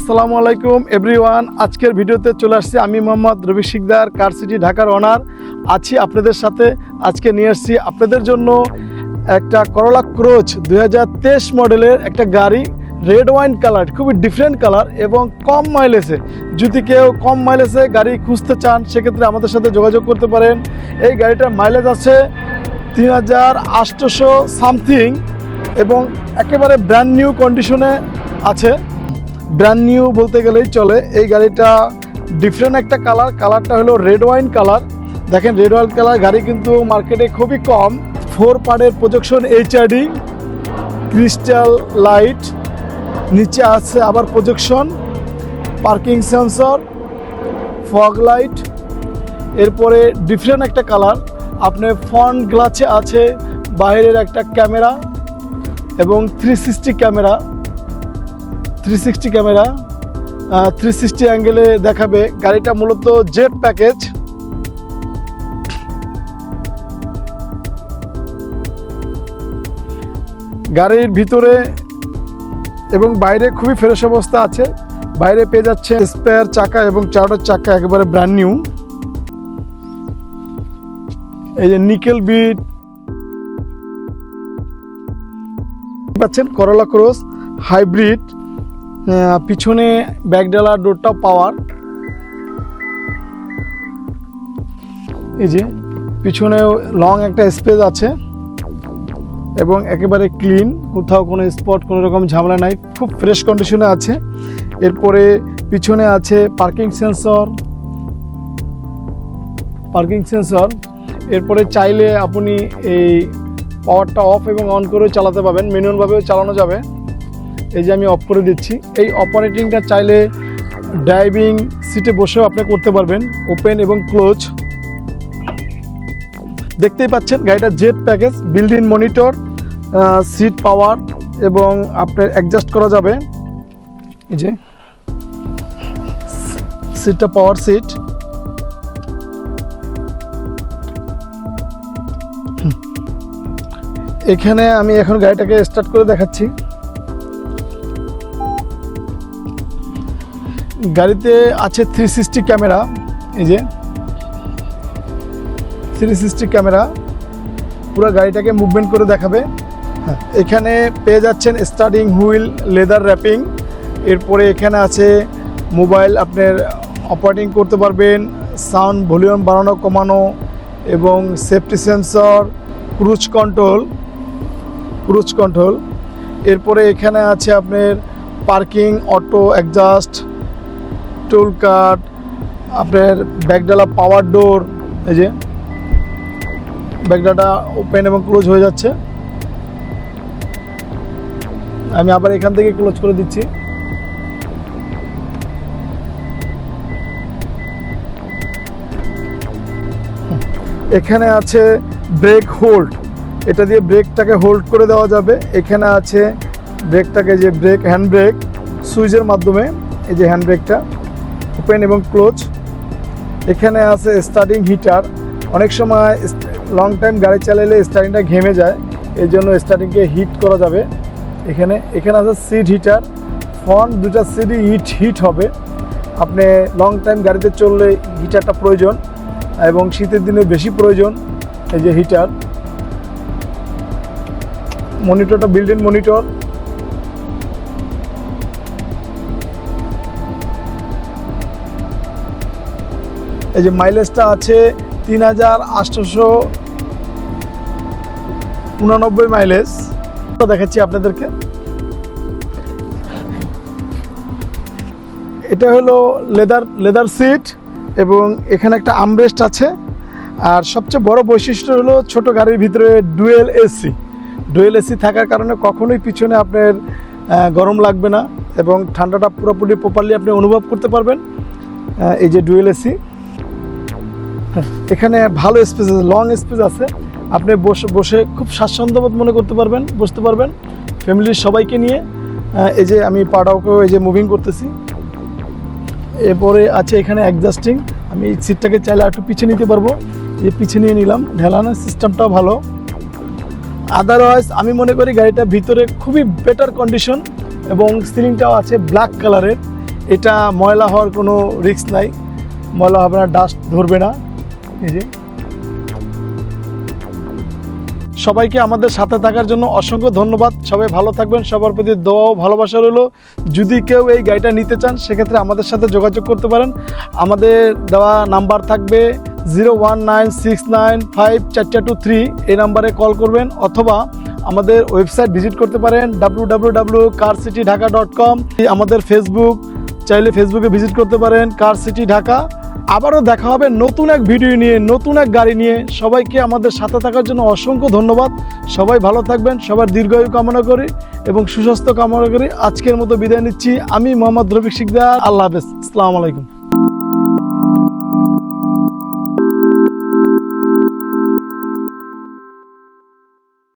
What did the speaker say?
আসসালামু আলাইকুম এভরিওয়ান আজকের ভিডিওতে চলে আসছি আমি মোহাম্মদ রবি শিকদার কার সিটি ঢাকার ওনার আছি আপনাদের সাথে। আজকে নিয়ে আসছি আপনাদের জন্য একটা করলা ক্রোচ দু হাজার তেইশ মডেলের একটা গাড়ি রেড ওয়াইন কালার খুবই ডিফারেন্ট কালার এবং কম মাইলেজে যদি কেউ কম মাইলেজে গাড়ি খুঁজতে চান, সেক্ষেত্রে আমাদের সাথে যোগাযোগ করতে পারেন। এই গাড়িটার মাইলেজ আছে তিন হাজার সামথিং এবং একেবারে ব্র্যান্ড নিউ কন্ডিশনে আছে। ব্র্যান্ড নিউ বলতে গেলেই চলে। এই গাড়িটা ডিফারেন্ট একটা কালার কালারটা হলো রেড ওয়াইন কালার দেখেন রেড ওয়াইন কালার গাড়ি কিন্তু মার্কেটে খুবই কম। ফোর পার্টের প্রজেকশন এইচআরডি ক্রিস্টাল লাইট নিচে আছে আবার projection parking sensor fog light এরপরে ডিফারেন্ট একটা কালার আপনার ফ্রন্ট গ্লাসে আছে, বাইরের একটা ক্যামেরা এবং three sixty camera three sixty camera three sixty অ্যাঙ্গেলে দেখাবে গাড়িটা মূলত জেট প্যাকেজ গাড়ির ভিতরে এবং বাইরে খুবই ফ্রেশ অবস্থা আছে। বাইরে পেয়ে যাচ্ছে স্পেয়ার চাকা এবং চারটার চাকা একেবারে ব্র্যান্ড নিউ এই যে নিকেল বিট পাচ্ছেন করলা ক্রস হাইব্রিড পিছনে ব্যাকডালা ডোরটা পাওয়ার এই যে, পিছনে লং একটা স্পেস আছে এবং একেবারে ক্লিন কোথাও কোনো স্পট কোনো রকম ঝামেলা নাই, খুব ফ্রেশ কন্ডিশনে আছে। এরপরে পিছনে আছে পার্কিং সেন্সর পার্কিং সেন্সর এরপরে চাইলে আপনি এই পাওয়ারটা অফ এবং অন করেও চালাতে পারবেন ম্যানুয়ালভাবেও চালানো যাবে। এই যে আমি অফ করে দিচ্ছি। এই অপারেটিংটা চাইলে ড্রাইভিং সিটে বসেও আপনি করতে পারবেন ওপেন এবং ক্লোজ দেখতেই পাচ্ছেন গাড়িটা Z package build in monitor seat power এবং আপনার অ্যাডজাস্ট করা যাবে। এই যে সিটটা পাওয়ার সিট এখানে আমি এখন গাড়িটাকে স্টার্ট করে দেখাচ্ছি। গাড়িতে আছে থ্রি সিক্সটি ক্যামেরা, এই যে থ্রি সিক্সটি ক্যামেরা, পুরো গাড়িটাকে মুভমেন্ট করে দেখাবে। হ্যাঁ এখানে পেয়ে যাচ্ছেন স্টার্টিং হুইল লেদার র্যাপিং এরপরে এখানে আছে মোবাইল আপনার অপারেটিং করতে পারবেন সাউন্ড ভলিউম বাড়ানো, কমানো এবং safety sensor cruise control cruise control এরপরে এখানে আছে আপনার parking auto adjust tool cut আপনার ব্যাকডালা পাওয়ার ডোর এই যে ব্যাকডাটা ওপেন এবং ক্লোজ হয়ে যাচ্ছে। আমি আবার এখান থেকে ক্লোজ করে দিচ্ছি। এখানে আছে ব্রেক হোল্ড এটা দিয়ে ব্রেকটাকে হোল্ড করে দেওয়া যাবে। এখানে আছে ব্রেকটাকে যে ব্রেক হ্যান্ড ব্রেক সুইচের মাধ্যমে, এই যে হ্যান্ড ব্রেকটা ওপেন এবং ক্লোজ এখানে আছে স্টার্টিং হিটার অনেক সময় লং টাইম গাড়ি চালালে স্টার্টিংটা ঘেমে যায় এই জন্য স্টার্টিংকে হিট করা যাবে। এখানে এখানে আছে সিট হিটার ফ্রন্ট দুটা সিটই হিট হিট হবে। আপনি লং টাইম গাড়িতে চললে হিটারটা প্রয়োজন এবং শীতের দিনে বেশি প্রয়োজন এই যে হিটার মনিটরটা বিল্ড মনিটর এই যে মাইলেজটা আছে তিন হাজার আটশোশো উনানব্বই মাইলেজ দেখাচ্ছি আপনাদেরকে। এটা হলো লেদার লেদার সিট এবং এখানে একটা আমরেস্ট আছে। আর সবচেয়ে বড় বৈশিষ্ট্য হলো ছোট গাড়ির ভিতরে ডুয়েল এসি ডুয়েল এসি থাকার কারণে কখনোই পিছনে আপনার গরম লাগবে না এবং ঠান্ডাটা পুরোপুরি প্রপারলি আপনি অনুভব করতে পারবেন এই যে ডুয়েল এসি এখানে ভালো স্পেস আছে লং স্পেস আছে। আপনি বসে বসে খুব স্বাচ্ছন্দ্যবোধ মনে করতে পারবেন, বসতে পারবেন। ফ্যামিলির সবাইকে নিয়ে এই যে আমি পাটাওকেও এই যে মুভিং করতেছি। এরপরে আছে এখানে অ্যাডজাস্টিং আমি এই সিটটাকে চাইলে একটু পিছিয়ে নিতে পারব। যে পিছিয়ে নিয়ে নিলাম, ঢেলানোর সিস্টেমটাও ভালো। আদারওয়াইজ আমি মনে করি গাড়িটা ভিতরে খুবই বেটার কন্ডিশন এবং সিলিংটাও আছে ব্ল্যাক কালারের এটা ময়লা হওয়ার কোনো রিস্ক নাই। ময়লা হবে না ডাস্ট ধরবে না। যে। সবাইকে আমাদের সাথে থাকার জন্য অসংখ্য ধন্যবাদ। সবাই ভালো থাকবেন, সবার প্রতি দোয়া ভালোবাসা রইল। যদি কেউ এই গাড়িটা নিতে চান, সেক্ষেত্রে আমাদের সাথে যোগাযোগ করতে পারেন। আমাদের দেওয়া নাম্বার থাকবে zero one nine six nine five two three. এই নাম্বারে কল করবেন অথবা আমাদের ওয়েবসাইট ভিজিট করতে পারেন W car city Dhaka dot com আমাদের ফেসবুক চাইলে ফেসবুকে ভিজিট করতে পারেন কার সিটি ঢাকা। আবারও দেখা হবে নতুন এক ভিডিও নিয়ে, নতুন এক গাড়ি নিয়ে। সবাইকে আমাদের সাথে থাকার জন্য অসংখ্য ধন্যবাদ। সবাই ভালো থাকবেন, সবার দীর্ঘায়ু কামনা করি এবং সুস্বাস্থ্য কামনা করি। আজকের মতো বিদায় নিচ্ছি। আমি মোহাম্মদ রফিক শিকদার। আল্লাহ হাফেজ। আসসালামু আলাইকুম।